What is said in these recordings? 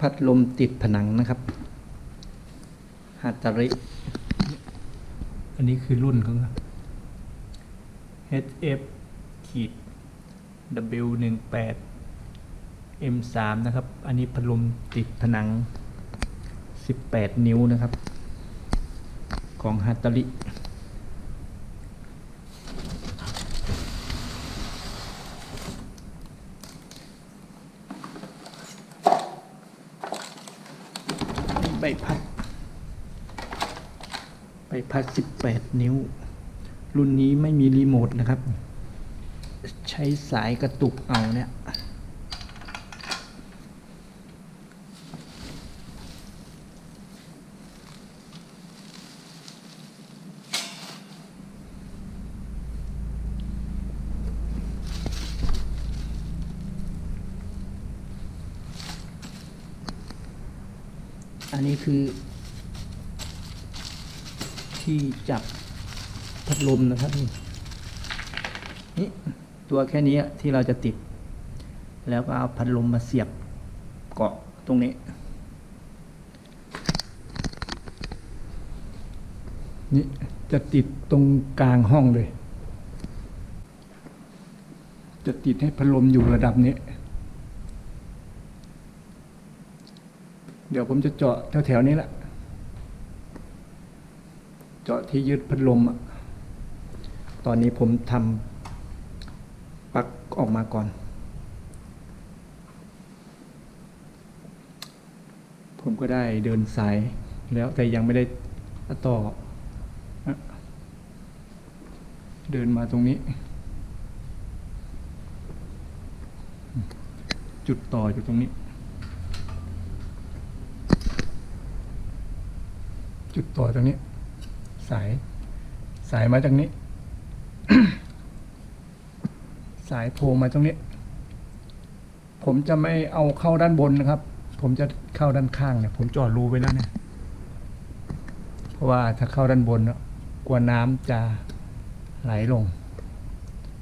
พัดลมติดผนังนะครับฮัตตาริ อันนี้คือรุ่นของเขา HF ขีด W18 M3 นะครับ อันนี้พัดลมติดผนัง 18 นิ้วนะครับ ของฮัตตาริ นี่ใบพัด ใบพัด18 นิ้ว รุ่นนี้ไม่มีรีโมทนะครับ ใช้สายกระตุกเอาเนี่ยอันนี้คือ ที่จับพัดลมนะครับนี่นี่ตัวแค่นี้ที่เราจะติด แล้วก็เอาพัดลมมาเสียบเกาะตรงนี้ นี่จะติดตรงกลางห้องเลย จะติดให้พัดลมอยู่ระดับนี้ เดี๋ยวผมจะเจาะแถวๆนี้แหละ เจาะที่ยึดพัดลมอะตอนนี้ผมทำปลั๊กออกมาก่อน ผมก็ได้เดินสายแล้วแต่ยังไม่ได้ต่อ เดินมาตรงนี้ จุดต่ออยู่ตรงนี้ จุดต่อตรงนี้ สาย สายมาจากนี้ สายโผล่มาตรงนี้ ผมจะไม่เอาเข้าด้านบนนะครับ ผมจะเข้าด้านข้างเนี่ย ผมเจอดรูไว้แล้วเนี่ยเพราะว่าถ้าเข้าด้านบนเนี่ยกลัวน้ำจะไหลลง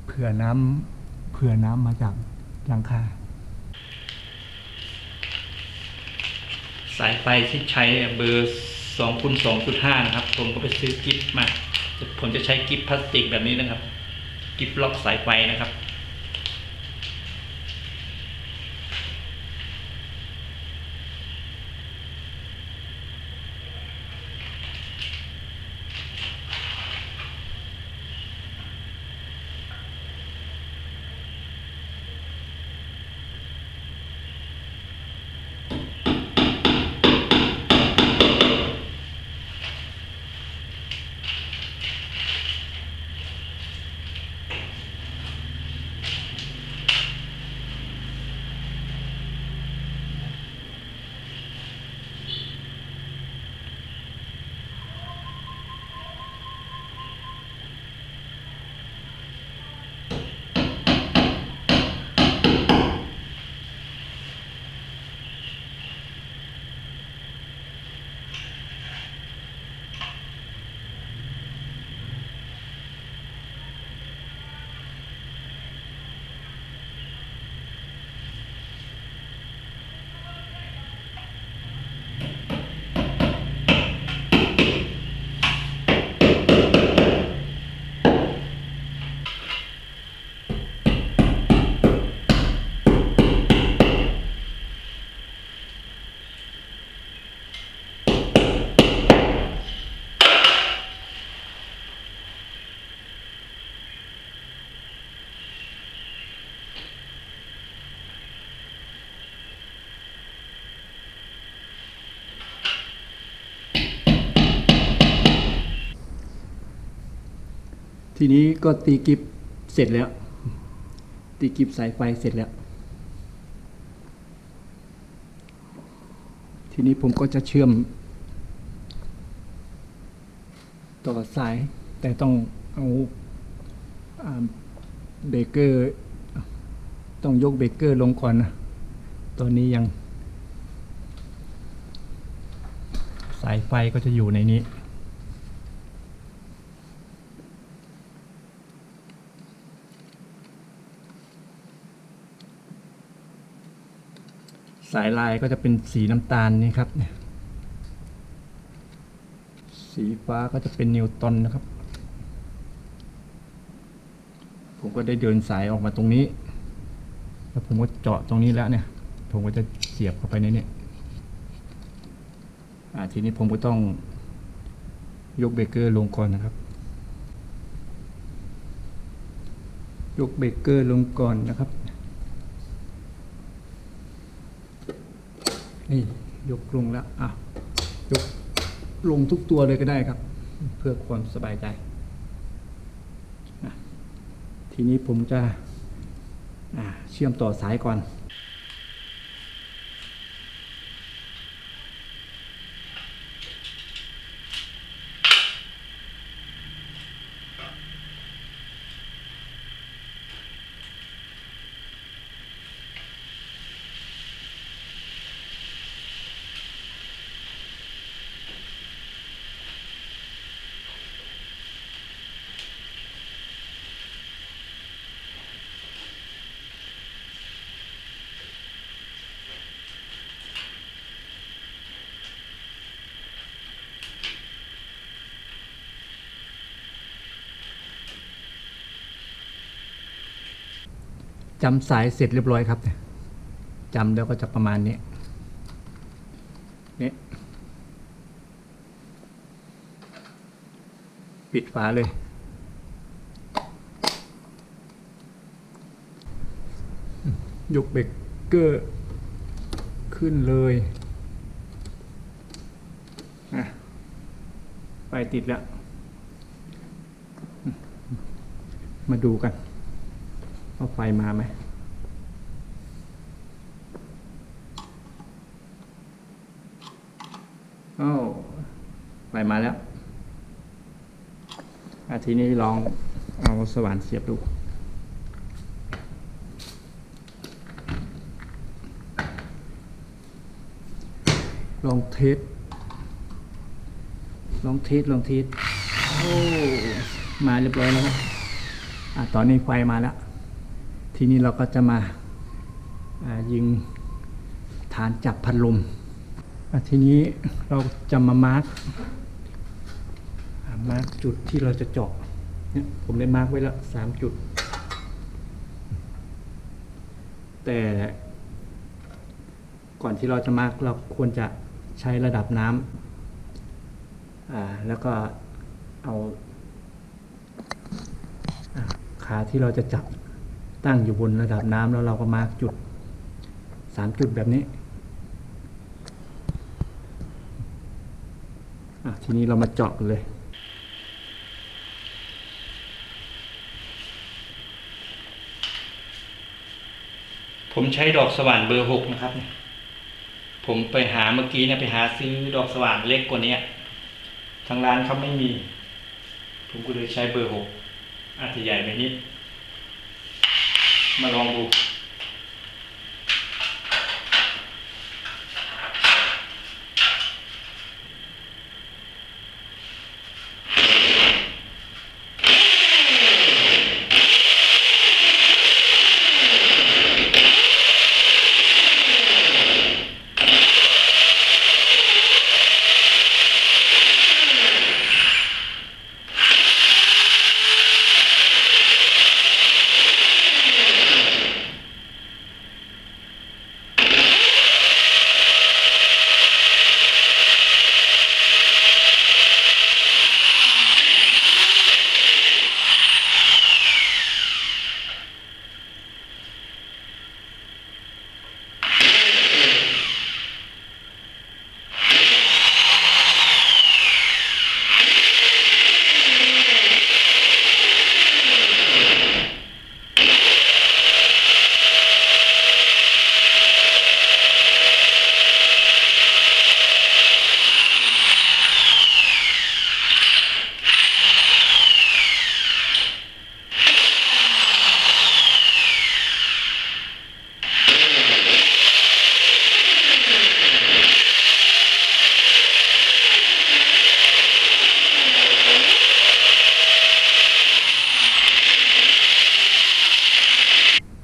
เผื่อน้ำเผื่อน้ำมาจากหลังคาสายไฟที่ใช้เบอร์ สองคูณสองจุดห้านะครับ ผมก็ไปซื้อกิฟมา ผมจะใช้กิฟพลาสติกแบบนี้นะครับ กิฟล็อกสายไฟนะครับ ทีนี้ก็ตีกิฟเสร็จแล้ว ตีกิฟสายไฟเสร็จแล้ว ทีนี้ผมก็จะเชื่อม ต่อสาย แต่ต้องเอาเบเกอร์ ต้องยกเบเกอร์ลงก่อนนะ ตอนนี้ยัง สายไฟก็จะอยู่ในนี้ สายลายก็จะเป็นสีน้ำตาลนี่ครับเนี่ยสีฟ้าก็จะเป็นนิวตันนะครับ ผมก็ได้เดินสายออกมาตรงนี้ แล้วผมก็เจาะตรงนี้แล้วเนี่ย ผมก็จะเสียบเข้าไปในนี้ทีนี้ผมก็ต้องยกเบรกเกอร์ลงก่อนนะครับ ยกเบรกเกอร์ลงก่อนนะครับ นี่ยกลงแล้วอะยกลงทุกตัวเลยก็ได้ครับ เพื่อความสบายใจอะทีนี้ผมจะเชื่อมต่อสายก่อน จำสายเสร็จเรียบร้อยครับเนี่ยจำแล้วก็จะประมาณนี้นี่ปิดฝาเลย ยกเบรกเกอร์ขึ้นเลยอะไฟติดแล้ว มาดูกัน ว่าไฟมาไหมโอ้ไฟมาแล้ว อาทีนี้ลองเอาสว่านเสียบดูลองเทสลองเทสลองเทสโอ้ มาเรียบร้อยแล้วครับ อะ ตอนนี้ไฟมาแล้ว ทีนี้เราก็จะมาายิงฐานจับพัดลมทีนี้เราจะมามาร์กมาร์กจุดที่เราจะเจาะเนี่ยผมได้มาร์กไว้แล้วสามจุด แต่ก่อนที่เราจะมาร์กเราควรจะใช้ระดับน้ำอ่าแล้วก็เอาขาที่เราจะจับ ตั้งอยู่บนระดับน้ำแล้วเราก็มาร์กจุดสามจุดแบบนี้อทีนี้เรามาเจาะกันเลยผมใช้ดอกสว่านเบอร์หกนะครับ ผมไปหาเมื่อกี้เนี่ยไปหาซื้อดอกสว่านเล็กกว่านี้ทางร้านเขาไม่มี ผมก็เลยใช้เบอร์หกอาจจะใหญ่ไปนิด มาลองดู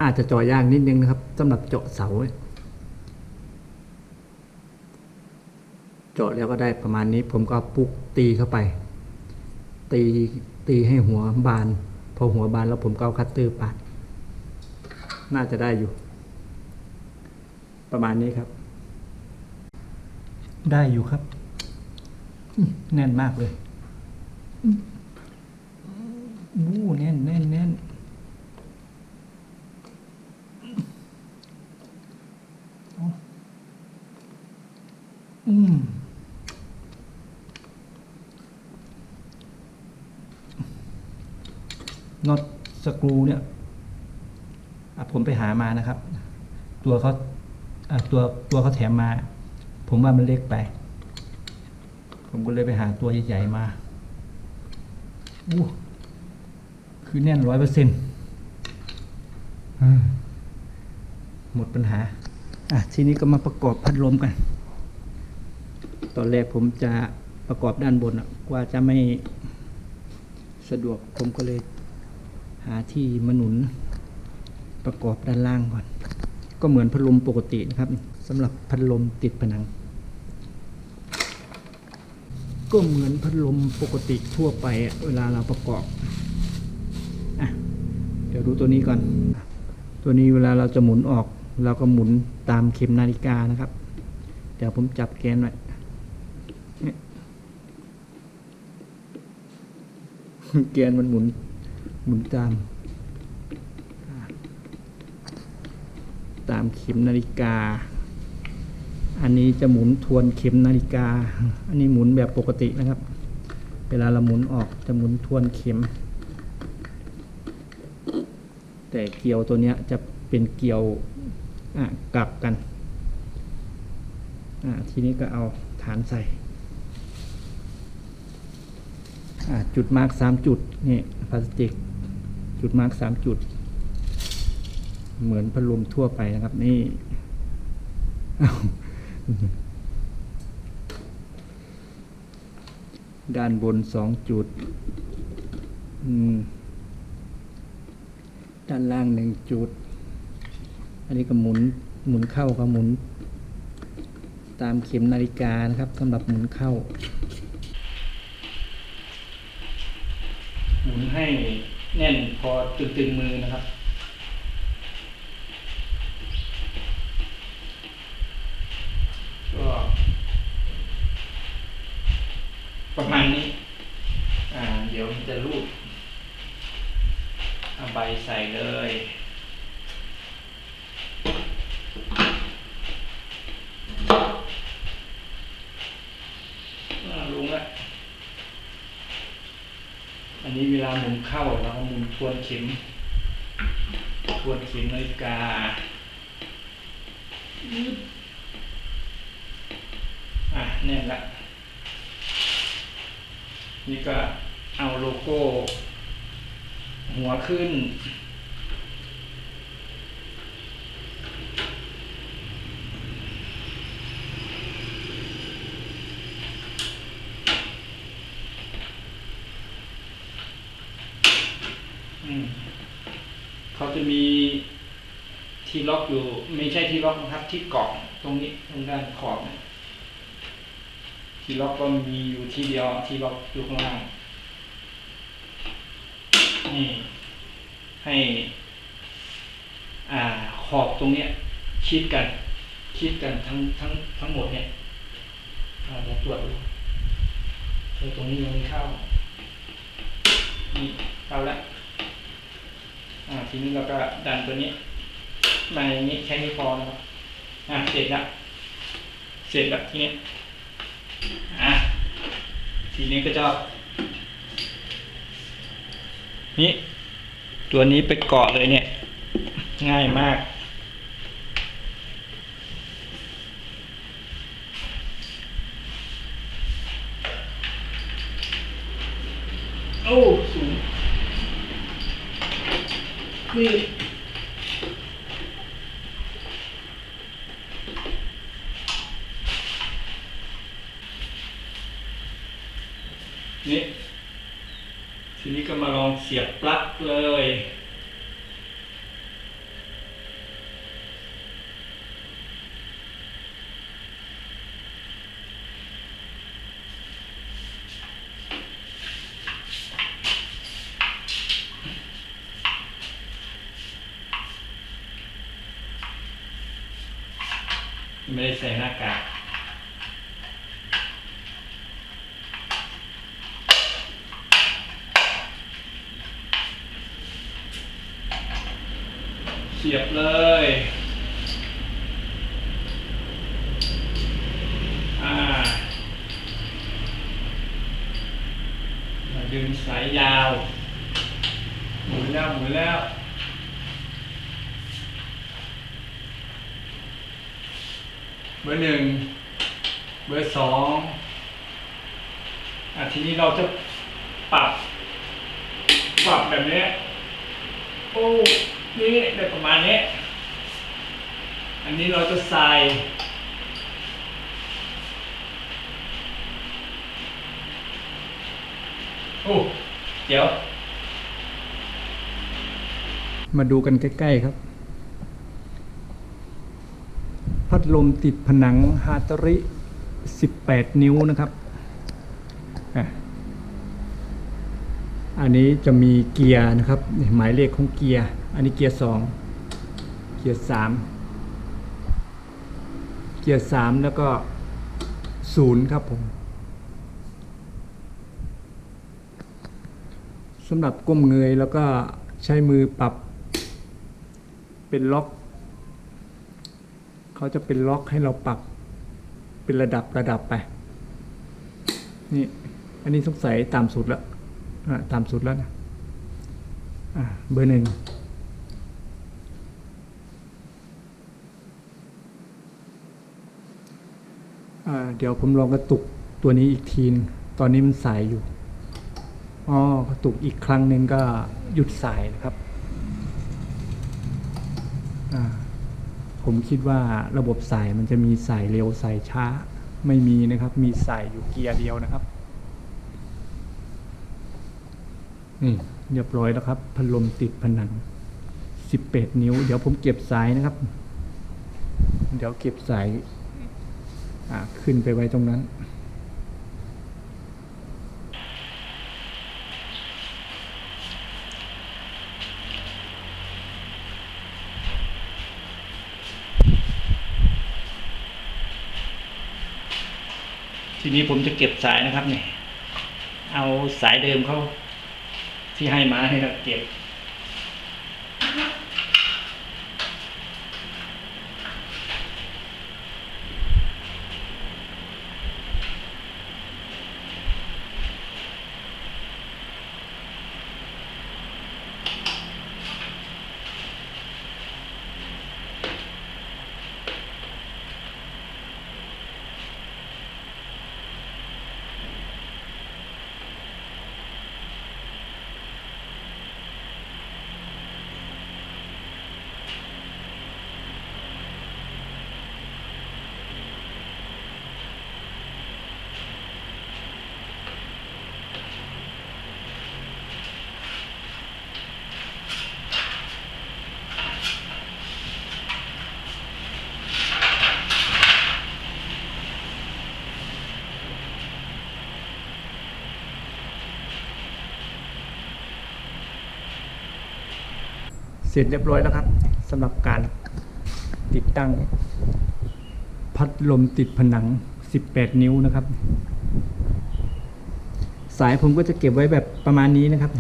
อาจจะเจาะยากนิดนึงนะครับสำหรับเจาะเสา เจาะแล้วก็ได้ประมาณนี้ ผมก็ปุกตีเข้าไป ตีตีให้หัวบาน พอหัวบานแล้วผมก็เอาคัตเตอร์ปาดน่าจะได้อยู่ ประมาณนี้ครับ ได้อยู่ครับ แน่นมากเลยอู้แน่นแน่นแน่นเอา อืมน็อตสกรูเนี่ยอะผมไปหามานะครับ ตัวเขาอะตัวตัวเขาแถมมา ผมว่ามันเล็กไป ผมก็เลยไปหาตัวใหญ่ๆมาอู้คือแน่นร้อยเปอร์เซ็นต์หมดปัญหา อะ ทีนี้ก็มาประกอบพัดลมกัน ตอนแรกผมจะประกอบด้านบนอะกว่าจะไม่สะดวกผมก็เลยหาที่มาหนุนประกอบด้านล่างก่อน ก็เหมือนพัดลมปกตินะครับสำหรับพัดลมติดผนัง ก็เหมือนพัดลมปกติทั่วไปอะเวลาเราประกอบอะเดี๋ยวดูตัวนี้ก่อน ตัวนี้เวลาเราจะหมุนออก เราก็หมุนตามเข็มนาฬิกานะครับ เดี๋ยวผมจับแกนไว้เนี่ย แกนมันหมุนหมุนตาม ตามเข็มนาฬิกา อันนี้จะหมุนทวนเข็มนาฬิกา อันนี้หมุนแบบปกตินะครับ เวลาเราหมุนออกจะหมุนทวนเข็ม แต่เกลียวตัวนี้จะเป็นเกลียวกลับกัน ทีนี้ก็เอาฐานใส่ อ่า จุดมาร์กสามจุดนี่พลาสติก จุดมาร์กสามจุด เหมือนพัดลมทั่วไปนะครับนี่ด้านบนสองจุด ด้านล่างหนึ่งจุด อันนี้ก็หมุนหมุนเข้าก็หมุน ตามเข็มนาฬิกานะครับสำหรับหมุนเข้า หมุน ให้แน่นพอตึงๆมือนะครับ ก็ประมาณนี้ อ่า เดี๋ยวมันจะรูดเอาใบใส่เลยอ่าลุงละอันนี้ เวลาหมุนเข้าเราก็หมุนทวนเข็ม ทวนเข็มนาฬิกาอะแน่นละ นี่ก็เอาโลโก้ หัวขึ้น เขาจะมีที่ล็อกอยู่ ไม่ใช่ที่ล็อกนะครับ ที่เกาะตรงนี้ตรงด้านขอบนี่ยที่ล็อกก็มีอยู่ที่เดียวที่ล็อกอยู่ข้างล่างนี่ให้อ่าขอบตรงเนี้ยชิดกันชิดกันทั้งทั้งทั้งหมดเนี่ยอ่าเดี๋ยวตรวจดูเออตรงนี้ยังไม่เข้านี่เข้าแล้ว อ่าทีนี้เราก็ดันตัวนี้ มาอย่างนี้แค่นี้พอนะครับอ่าเสร็จแล้วเสร็จแล้วทีนี้อะทีนี้ก็จะนี่ตัวนี้ไปเกาะเลยเนี่ย ง่ายมาก โอ้สูง นี่นี่ทีนี้ก็มาลองเสียบปลั๊กเลย น ไม่ได้ใส่หน้ากาก เสียบเลย อ่ามาดึงสายยาว หมุนแล้วหมุนแล้วเบอร์หนึ่ง เบอร์สองอะทีนี้เราจะปรับ ปรับแบบนี้ โอ้ นี่ได้ประมาณนี้ อันนี้เราจะใส่โอ้เดี๋ยว มาดูกันใกล้ๆครับ พัดลมติดผนังฮาตริ 18 นิ้วนะครับ อันนี้จะมีเกียร์นะครับ หมายเลขของเกียร์ อันนี้เกียร์2เกียร์3เกียร์3แล้วก็0ครับผมสำหรับก้มเงยแล้วก็ใช้มือปรับเป็นล็อก เขาจะเป็นล็อกให้เราปรับเป็นระดับระดับไป นี่ อันนี้สงสัยตามสุดแล้วอะตามสุดแล้วนะอะเบอร์หนึ่ง เดี๋ยวผมลองกระตุกตัวนี้อีกทีนึงตอนนี้มันสายอยู่อ๋อกระตุกอีกครั้งหนึ่งก็หยุดสายนะครับ ผมคิดว่าระบบสายมันจะมีสายเร็วสายช้า ไม่มีนะครับ มีสายอยู่เกียร์เดียวนะครับ นี่เรียบร้อยแล้วครับ พัดลมติดผนัง 18 นิ้ว เดี๋ยวผมเก็บสายนะครับ เดี๋ยวเก็บสาย ขึ้นไปไว้ตรงนั้น ทีนี้ผมจะเก็บสายนะครับเนี่ยเอาสายเดิมเขาที่ให้มาให้เราเก็บ เสร็จเรียบร้อยแล้วครับสำหรับการติดตั้ง พัดลมติดผนัง 18 นิ้วนะครับ สายผมก็จะเก็บไว้แบบประมาณนี้นะครับ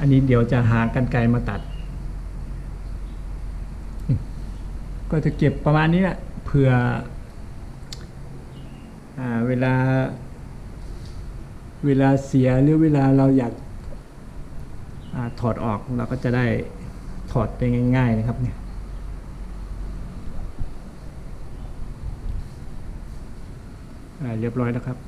อันนี้เดี๋ยวจะหากันไกรมาตัด ก็จะเก็บประมาณนี้แหละเผื่ออเวลาเวลาเสียหรือเวลาเราอยาก อถอดออกเราก็จะได้ถอดได้ง่าย ๆนะครับเนี่ยเรียบร้อยแล้วครับ